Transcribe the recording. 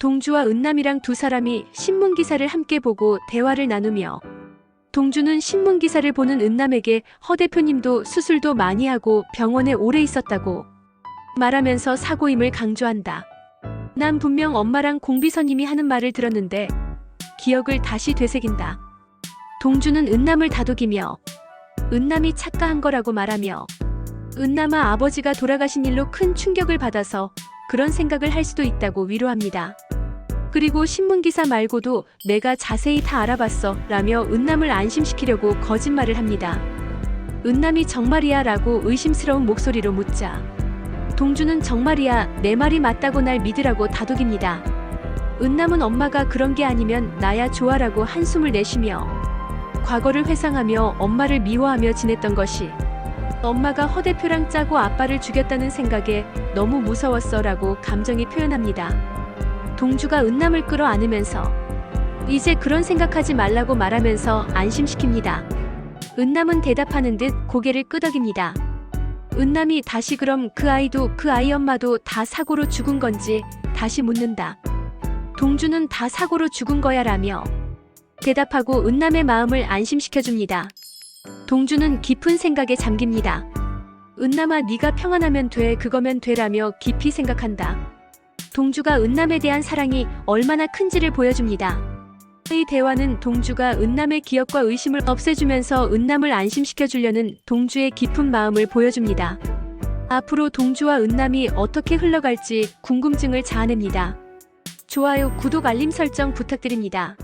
동주와 은남이랑 두 사람이 신문 기사를 함께 보고 대화를 나누며 동주는 신문 기사를 보는 은남에게 허 대표님도 수술도 많이 하고 병원에 오래 있었다고 말하면서 사고임을 강조한다. 난 분명 엄마랑 공비서님이 하는 말을 들었는데 기억을 다시 되새긴다. 동주는 은남을 다독이며 은남이 착각한 거라고 말하며 은남아 아버지가 돌아가신 일로 큰 충격을 받아서 그런 생각을 할 수도 있다고 위로합니다. 그리고 신문기사 말고도 내가 자세히 다 알아봤어 라며 은남을 안심시키려고 거짓말을 합니다. 은남이 정말이야 라고 의심스러운 목소리로 묻자 동주는 정말이야 내 말이 맞다고 날 믿으라고 다독입니다. 은남은 엄마가 그런 게 아니면 나야 좋아라고 한숨을 내쉬며 과거를 회상하며 엄마를 미워하며 지냈던 것이 엄마가 허 대표랑 짜고 아빠를 죽였다는 생각에 너무 무서웠어 라고 감정이 표현합니다. 동주가 은남을 끌어안으면서 이제 그런 생각하지 말라고 말하면서 안심시킵니다. 은남은 대답하는 듯 고개를 끄덕입니다. 은남이 다시 그럼 그 아이도 그 아이 엄마도 다 사고로 죽은 건지 다시 묻는다. 동주는 다 사고로 죽은 거야 라며 대답하고 은남의 마음을 안심시켜줍니다. 동주는 깊은 생각에 잠깁니다. 은남아 네가 평안하면 돼 그거면 되라며 깊이 생각한다. 동주가 은남에 대한 사랑이 얼마나 큰지를 보여줍니다. 이 대화는 동주가 은남의 기억과 의심을 없애주면서 은남을 안심시켜 주려는 동주의 깊은 마음을 보여줍니다. 앞으로 동주와 은남이 어떻게 흘러갈지 궁금증을 자아냅니다. 좋아요, 구독, 알림 설정 부탁드립니다.